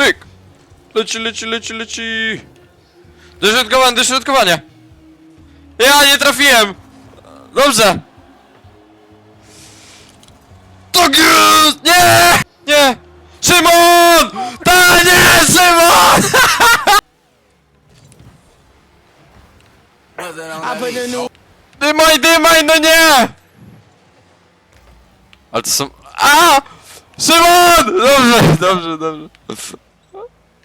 Pyk! Leci, leci, leci, leci! Dośrodkowanie, dośrodkowanie! Ja nie trafiłem! Dobrze! Tak jest! Nie! Nie! Szymon! Ta nie! Szymon! Dymaj, dymaj, no nie! Ale to są... A! Szymon! Dobrze, dobrze, dobrze.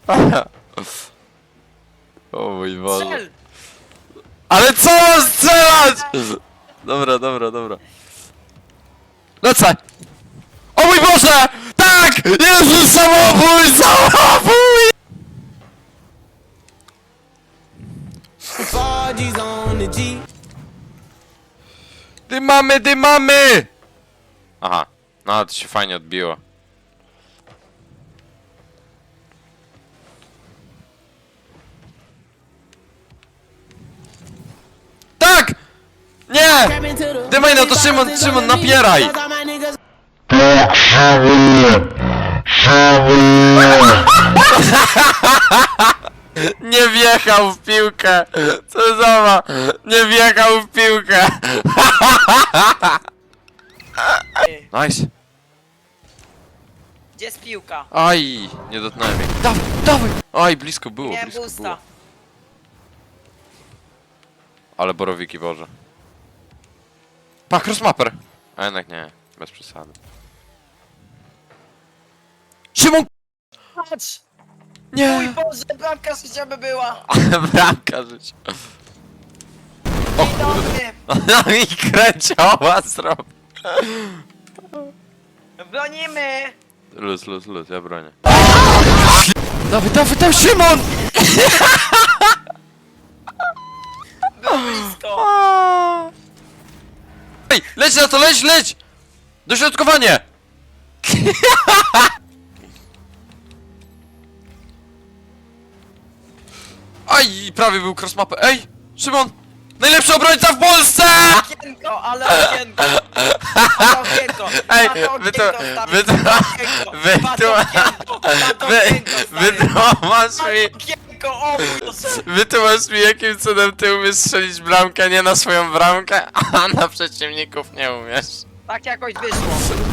O mój Boże. Ale co mam strzelać? Dobra, dobra, dobra. Lecę! O mój Boże! Tak! Jezu, samobój! Samobój! Forgis on the G. Dymamy, dymamy! Aha, no to się fajnie odbiło. Nie! Dymaj, no to Szymon, Szymon, napieraj! Nie wjechał w piłkę! Co za? Nie wjechał w piłkę! Nice. Gdzie jest piłka? Aj, nie dotknąłem jej. Dawaj, dawaj! Aj, blisko było, blisko było. Ale borowiki, Boże. Pa, crossmapper! A jednak nie, bez przesady. Szymon! Patrz! Nie! Mój Boże, bramka życiowa była! Bramka żyć. O Dzień dobry! kurde. I kręcioła zrobił. Bronimy! Luz, luz, luz, ja bronię. Dawaj, dawaj, tam Szymon! Było blisko! Ej, leć na to, leć, leć! Dośrodkowanie! Aj, prawie był crossmapper. Ej, Szymon! Najlepszy obrońca w Polsce! Okienko, ale okienko! Ale okienko! Ej, wy to, wy to, wy to, okienko, pato wy, okienko wy wstawił. To o wytłumacz mi jakim cudem ty umiesz strzelić bramkę, nie na swoją bramkę, a na przeciwników nie umiesz. Tak jakoś wyszło.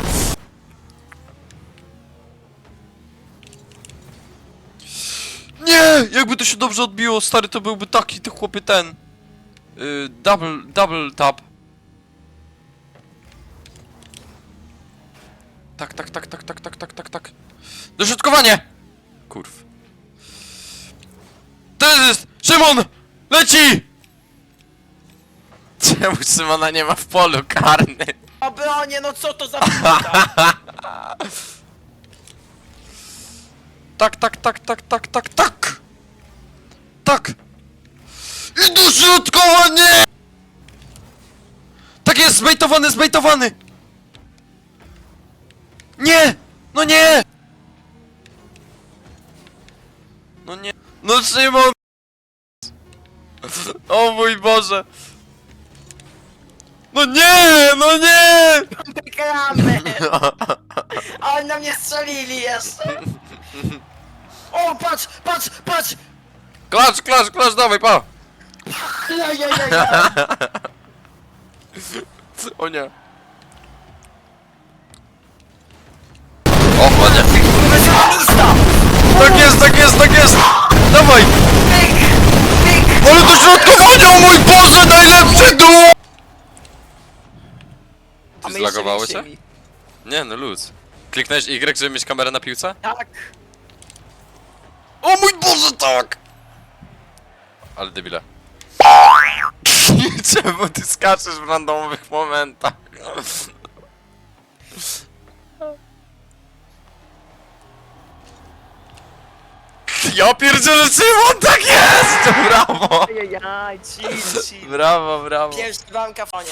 Nie! Jakby to się dobrze odbiło, stary, to byłby taki, ty chłopie ten. Yy, double, double tap. Tak, tak, tak, tak, tak, tak, tak, tak, tak. Dośrodkowanie! Kurw. To jest! Szymon! Leci! Czemu Szymona nie ma w polu karny? Obronie, no co to za piłka? Tak, tak, tak, tak, tak, tak, tak! Tak! I dośrodkowanie! Tak jest, zbejtowany, zbejtowany! Nie! No nie! No Szymon! O mój Boże! No nie! No nie! Wygramy! Oni na mnie strzelili jeszcze! O, patrz, patrz, patrz! Klacz, klacz, klacz, dawaj, pa! Ja, ja, ja, ja. O nie. O, o nie. Tak jest, tak jest, tak jest! Dawaj! Pyk! Pyk! Ale do środkowania, o mój Boże, najlepszy duo! A Ty my zlagowało jeszcze. Nie, no luz. Kliknąłeś Y, żeby mieć kamerę na piłce? Tak. O mój Boże, tak! Ale debile. Czemu ty skaczesz w randomowych momentach? Ja pierdzielę Szymon, tak jest! Brawo! Ajajaj, chill, chill. Brawo, brawo. Pierwszy bramka w fonie.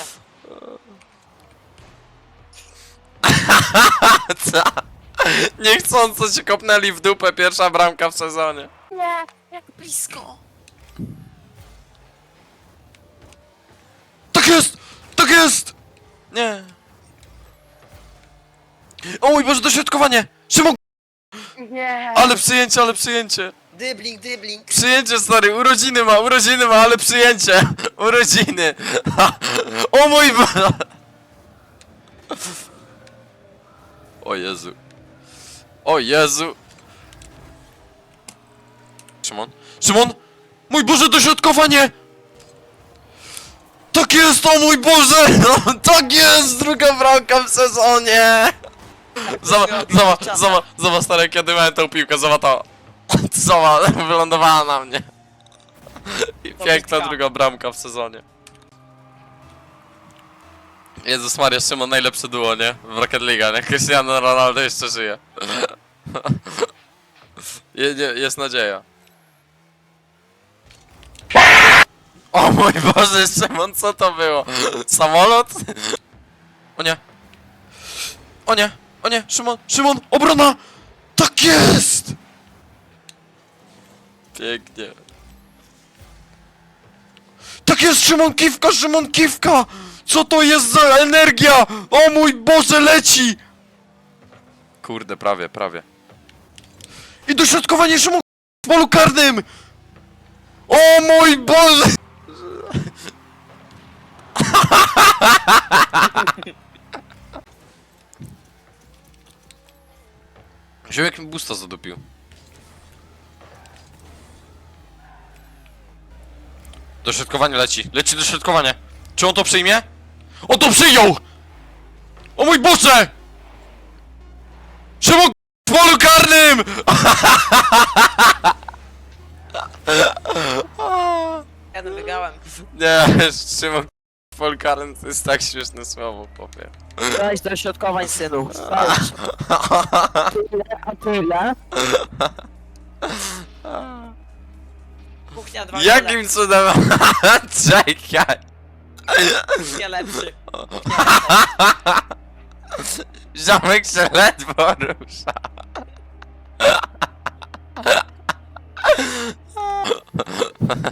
Co? Niechcąco się kopnęli w dupę, pierwsza bramka w sezonie. Nie, jak blisko. Tak jest! Tak jest! Nie. O mój Boże, dośrodkowanie! Szymon! Nie! Ale przyjęcie, ale przyjęcie. Dybling, dybling! Przyjęcie, stary, urodziny ma, urodziny ma, ale przyjęcie. Urodziny. O mój Boże. O Jezu. O Jezu. Szymon? Szymon! Mój Boże, dośrodkowanie! Tak jest, o mój Boże! No, tak jest, druga bramka w sezonie! Zobacz, zobacz, zobacz, zobacz, stary, kiedy miałem tą piłkę, zobacz to. Zobacz, wylądowała na mnie. I piękna druga bramka w sezonie. Jezus Maria, Szymon najlepsze duo, nie? W Rocket League, nie? Cristiano Ronaldo jeszcze żyje. Je, nie, jest nadzieja. O mój Boże, Szymon, co to było? Samolot? O nie. O nie, o nie, Szymon, Szymon, obrona! Tak jest! Pięknie. Tak jest, Szymon Kiwka, Szymon Kiwka! Co to jest za energia? O mój Boże, leci! Kurde, prawie, prawie. I dośrodkowanie Szymon w polu karnym! O mój Boże! Ziomek mi busta zadupił. Dośrodkowanie leci. Leci dośrodkowanie. Czy on to przyjmie? On to przyjął! O mój Boże! Szymon w polu karnym! Ja wygrałem. Nie, Szymon karnym to jest tak śmieszne słowo, powiem. Weź do środkowań, synu. Weź. Tyle, a tyle. Kuchnia dwa Jakim cudem? Czekaj! Nie lepszy. Ziomek się ledwo rusza.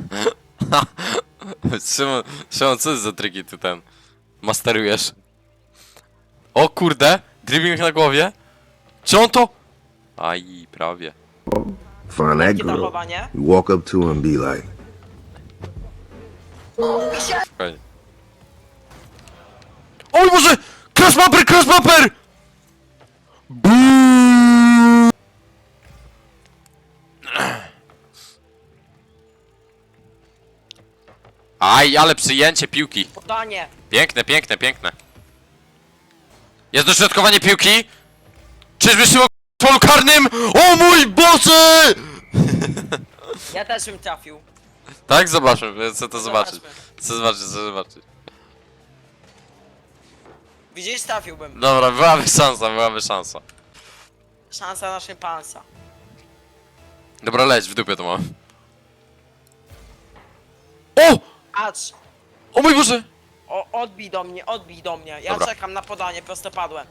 Szymon, Szymon, co jest za triki ty ten masterujesz? O kurde, dribbling na głowie? Czy on to? Aj, prawie. Find that girl. You walk up to her and be like, Spokojnie. O mój Boże! Crash bumper, crash bumper! Aj, ale przyjęcie piłki. Podanie. Piękne, piękne, piękne. Jest dośrodkowanie piłki? Czyżby szło w polu karnym? O mój Boże! Ja też bym trafił. Tak? Zobaczmy, chcę to zobaczyć. Chcę zobaczyć, chcę zobaczyć. Widzisz, trafiłbym. Dobra, byłaby szansa, byłaby szansa. Szansa na szympansa. Dobra, leć, w dupie to mam. O! Acz. O mój Boże! O, odbij do mnie, odbij do mnie. Ja Dobra. czekam na podanie, prosto padłem.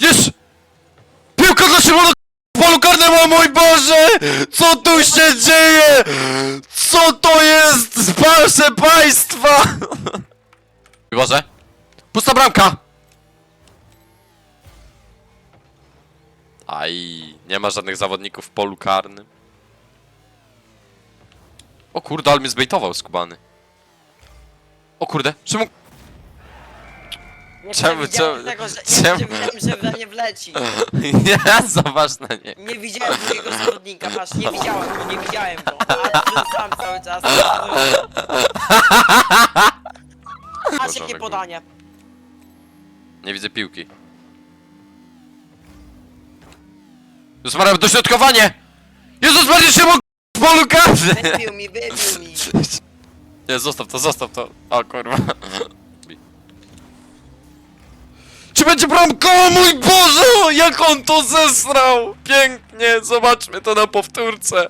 Jest! Piłka dla Szymona w polu karnym, o mój Boże! Co tu się dzieje? Co to jest? Proszę Państwa! Boże! Pusta bramka! Aj, nie ma żadnych zawodników w polu karnym. O kurde, ale mnie zbejtował skubany. O kurde, Szymon... Nie Czemu, przewidziałem czemu- tego, że, czemu? nie przewidziałem, że we mnie wleci. Nie, zobacz na nie. Nie widziałem drugiego zawodnika, patrz, nie widziałem go, nie widziałem go. Ale ten sam cały czas. Patrz jakie podanie. Nie widzę piłki. Jezus Maria, dośrodkowanie! Jezus Maria, się mógł polu karnym! Wybił mi, wybił mi. Nie, zostaw to, zostaw to. O kurwa. Czy będzie bramka? O mój Boże! Jak on to zesrał! Pięknie, zobaczmy to na powtórce.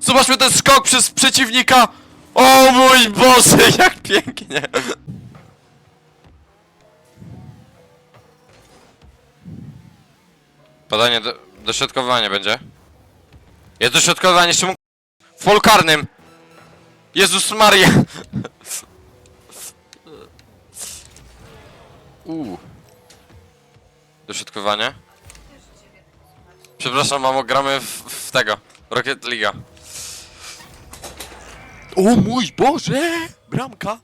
Zobaczmy ten skok przez przeciwnika! O mój Boże, jak pięknie! Podanie do, dośrodkowanie będzie. Jest dośrodkowanie, jeszcze mógł w! Jezus Maria! Uuu. Dośrodkowanie? Przepraszam, mamo, gramy w, w tego. Rocket League. O mój Boże! Bramka!